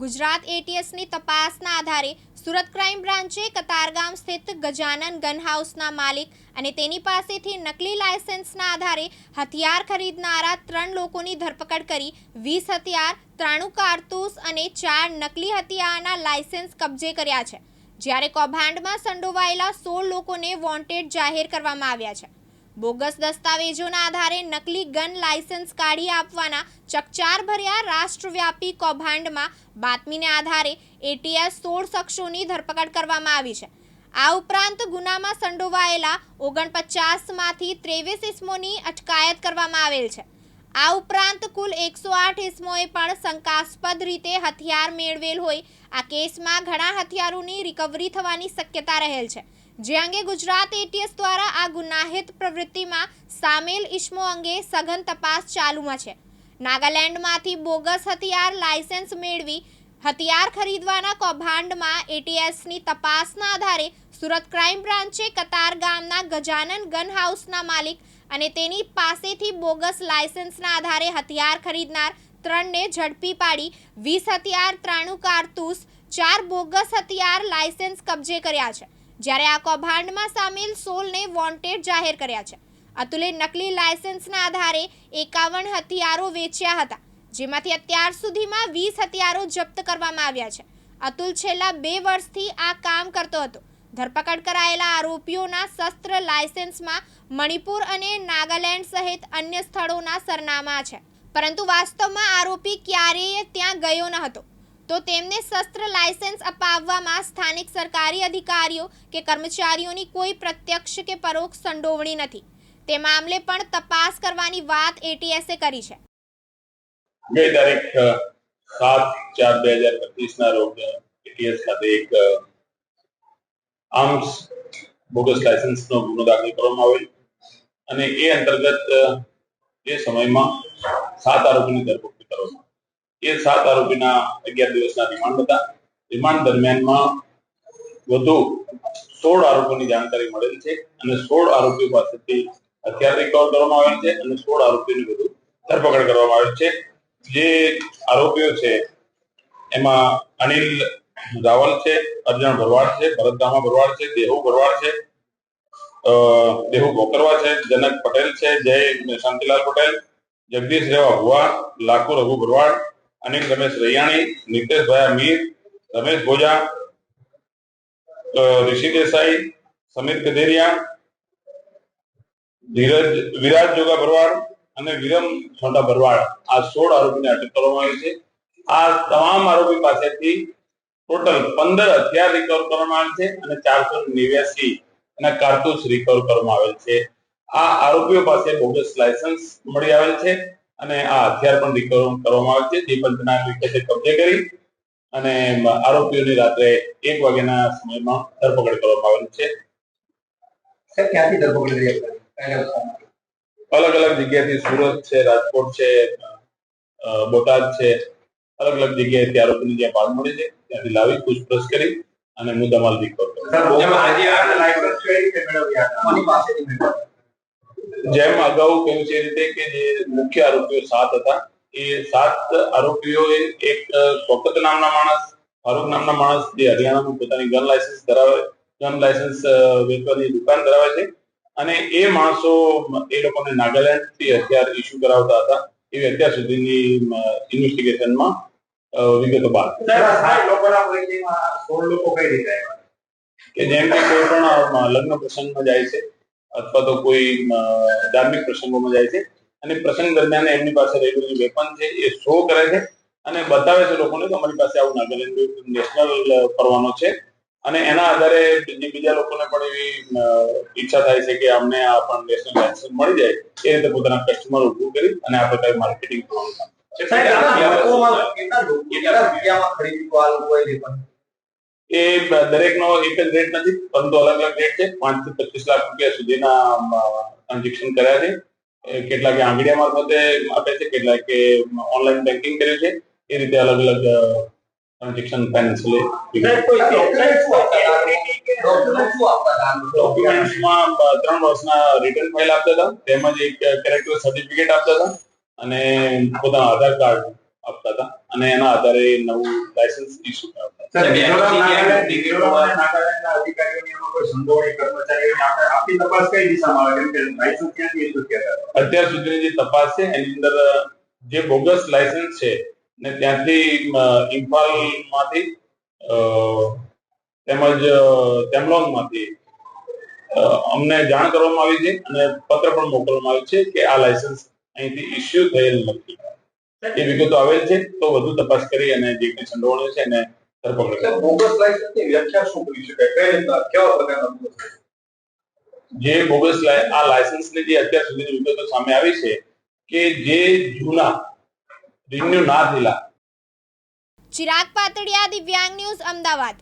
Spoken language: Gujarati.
ગુજરાત એટીએસની તપાસના આધારે સુરત ક્રાઇમ બ્રાન્ચે કતારગામ સ્થિત ગજાનન ગન હાઉસના માલિક અને તેની પાસેથી નકલી લાયસન્સના આધારે હથિયાર ખરીદનારા ત્રણ લોકોની ધરપકડ કરી, વીસ હથિયાર, ત્રાણું કારતૂસ અને ચાર નકલી હથિયારના લાયસન્સ કબજે કર્યા છે. જ્યારે કૌભાંડમાં સંડોવાયેલા સોળ લોકોને વોન્ટેડ જાહેર કરવામાં આવ્યા છે. બોગસ દસ્તાવેજોના આધારે નકલી ગન લાયસન્સ કાઢી આપવાના ચકચાર ભર્યા રાષ્ટ્રવ્યાપી કૌભાંડમાં બાતમીને આધારે એટીએસ સોળ શખ્સોની ધરપકડ કરવામાં આવી છે. આ ઉપરાંત ગુનામાં સંડોવાયેલા ઓગણપચાસમાંથી ત્રેવીસ ઇસમોની અટકાયત કરવામાં આવેલ છે. આ ઉપરાંત કુલ એકસો આઠ ઇસમોએ પણ શંકાસ્પદ રીતે હથિયાર મેળવેલ હોય આ કેસમાં ઘણા હથિયારોની રિકવરી થવાની શક્યતા રહેલ છે. જે અંગે ગુજરાત એટીએસ દ્વારા આ ગુનાહિત પ્રવૃત્તિમાં સામેલ ઇસમો અંગે સઘન તપાસ ચાલુમાં છે. નાગાલેન્ડમાંથી બોગસ હથિયાર લાયસન્સ મેળવી હથિયાર ખરીદવાના કૌભાંડમાં એટીએસની તપાસના આધારે સુરત ક્રાઇમ બ્રાન્ચે કતાર ગામના ગજાનન ગન હાઉસના માલિક અને તેની પાસેથી બોગસ લાયસન્સના આધારે હથિયાર ખરીદનાર ત્રણને ઝડપી પાડી વીસ હથિયાર, ત્રાણું કારતૂસ, ચાર બોગસ હથિયાર લાયસન્સ કબજે કર્યા છે. જ્યારે આ કૌભાંડમાં સામેલ સોલને વોન્ટેડ જાહેર કર્યા છે. અતુલે નકલી લાયસન્સના આધારે એકાવન હથિયારો વેચ્યા હતા, જેમાંથી અત્યાર સુધીમાં વીસ હથિયારો જપ્ત કરવામાં આવ્યા છે. અતુલ છેલ્લા બે વર્ષથી આ કામ કરતો હતો. ધરપકડ કરાયેલા આરોપીઓના શસ્ત્ર લાયસન્સમાં મણિપુર અને નાગાલેન્ડ સહિત અન્ય સ્થળોના સરનામા છે. પરંતુ વાસ્તવમાં આરોપી ક્યારેય ત્યાં ગયો ન હતો. તો તેમને શસ્ત્ર લાયસન્સ અપાવવામાં સ્થાનિક સરકારી અધિકારીઓ કે કર્મચારીઓની કોઈ પ્રત્યક્ષ કે પરોક્ષ સંડોવણી નથી. તે મામલે પણ તપાસ કરવાની વાત એટીએસએ કરી છે. બે તારીખ સાત ચાર બે હજાર પચીસ ના રોજ એટીએસ ખાતે એક આર્મ્સ બોગસ લાયસન્સ નો ગુનો દાખલ કરવામાં આવેલ. અને એ અંતર્ગત એ સમયમાં સાત આરોપીની ધરપકડ કરવામાં એ સાત આરોપીના અગિયાર દિવસના રિમાન્ડ હતા. રિમાન્ડ દરમિયાનમાં વધુ સોળ આરોપીની જાણકારી મળેલ છે અને સોળ આરોપીઓ પાસેથી હથિયાર રિકવર કરવામાં આવેલ છે અને સોળ આરોપીની વધુ ધરપકડ કરવામાં આવેલ છે. જે આરોપીઓ છે, એમાં અનિલ રાવલ છે, અર્જણ ભરવાડ છે ભરતગામા ભરવાડ છે, દેહુ ભરવાડ છે દેહુ ભોકરવા છે, જનક પટેલ છે, જય, શાંતિલાલ પટેલ, જગદીશ રેવા ભુવા, લાખુ રઘુ ભરવાડ અનિલ રમેશ રૈયાણી, નિતેશભાઈ અમીર, રમેશ ભોજા ઋષિ દેસાઈ સમીર ગધેરિયા ધીરજ, વિરાજ જોગા ભરવાડ અને વિરમ છોટા ભરવાડ. આ સોળ આરોપીને અટક કરવામાં આવી છે. આ તમામ આરોપી પાસેથી ટોટલ પંદર હથિયાર રિકવર કરવામાં આવેલ છે અને ચારસો નેવ્યાસી એના કારતૂસ રિકવર કરવામાં આવેલ છે. આ આરોપીઓ પાસે બોગસ લાયસન્સ મળી આવેલ છે. અને આ હથિયાર પણ રિકવર કરવામાં આવે છે. જે પંચના વિગતે કબજે કરી અને આરોપીઓની રાત્રે એક વાગ્યાના સમયમાં ધરપકડ કરવામાં આવેલ છે. ક્યાંથી ધરપકડ? અલગ અલગ જગ્યાથી સુરત છે રાજકોટ છે બોટાદ છે. અલગ અલગ જગ્યાએથી આરોપીની જ્યાં ભાગ મળી છે ત્યાંથી લાવી પૂછપરછ કરી અને મુદ્દામાલ રિકવર કર્યો આજે આ લાયસન્સ મેળવ્યા જેમ અગાઉ કહ્યું છે રીતે કે જે મુખ્ય આરોપીઓ સાત હતા એ સાત આરોપીઓએ એક શોકત નામના માણસ ફારૂક નામના માણસ જે હરિયાણામાં પોતાની ગન લાયસન્સ ધરાવે ગન લાયસન્સ વેચવાની દુકાન ધરાવે છે. અને એ માણસો એ લોકોને નાગાલેન્ડથી હથિયાર ઇસ્યુ કરાવતા હતા. એવી અત્યાર સુધીની ઇન્વેસ્ટિગેશનમાં વિગતો રીતે કે જેમ કે કોઈ પણ લગ્ન પ્રસંગમાં જાય છે અથવા તો કોઈ ધાર્મિક પ્રસંગોમાં જાય છે. અને પ્રસંગ દરમિયાન એમની પાસે રહેલું જે વેપન છે એ શો કરે છે અને બતાવે છે લોકોને કે અમારી પાસે આવું નાગાલેન્ડ નેશનલ પરવાનો છે. અને એના આધારે જે બીજા લોકોને પણ એવી ઈચ્છા થાય છે કે અમને આ પણ નેશનલ લાયસન્સ મળી જાય. એ રીતે પોતાના કસ્ટમર ઉભું કરી અને આ પ્રકારે માર્કેટિંગ કરવાનું કામ. છે. એ દરેકનો એક જ રેટ નથી પરંતુ અલગ અલગ રેટ છે. પાંચથી પચીસ લાખ રૂપિયા સુધીના ટ્રાન્ઝેક્શન કર્યા છે. કેટલાકે આંગળીયા મારફતે આપે છે કેટલાકે ઓનલાઈન બેન્કિંગ કર્યું છે. એ રીતે અલગ અલગ ટ્રાન્ઝેક્શન ફાઇનાન્શિયલી? ડોક્યુમેન્ટ્સમાં ત્રણ વર્ષના રિટર્ન ફાઇલ આપતા હતા. તેમજ એક કેરેક્ટર સર્ટિફિકેટ આપતા હતા. અને પોતાના આધાર કાર્ડ આપતા હતા. અને એના આધારે નવું લાયસન્સ ઇસ્યુ કરાવતા અત્યાર સુધીની જે તપાસ છે એની અંદર જે બોગસ લાયસન્સ છે ને ત્યાંથી ઇમ્ફાલમાંથી તેમજ તેમલોંગમાંથી માંથી અમને જાણ કરવામાં આવી છે અને પત્ર પણ મોકલવામાં આવ્યું છે કે આ લાયસન્સ અહીંથી ઇસ્યુ થયેલ નથી. એ વિગતો આવેલ છે તો વધુ તપાસ કરી અને જે કંઈ સંડોવણી છે એને. બોગસ લાયસન્સની વ્યાખ્યા શું કરી શકાય? કઈ રીતના? કેવા પ્રકારના જે બોગસ લાય- આ લાયસન્સની જે અત્યાર સુધીની વિગતો સામે આવી છે કે જે જૂના રિન્યુ ના થયેલા. ચિરાગ પાતળિયા દિવ્યાંગ ન્યૂઝ અમદાવાદ.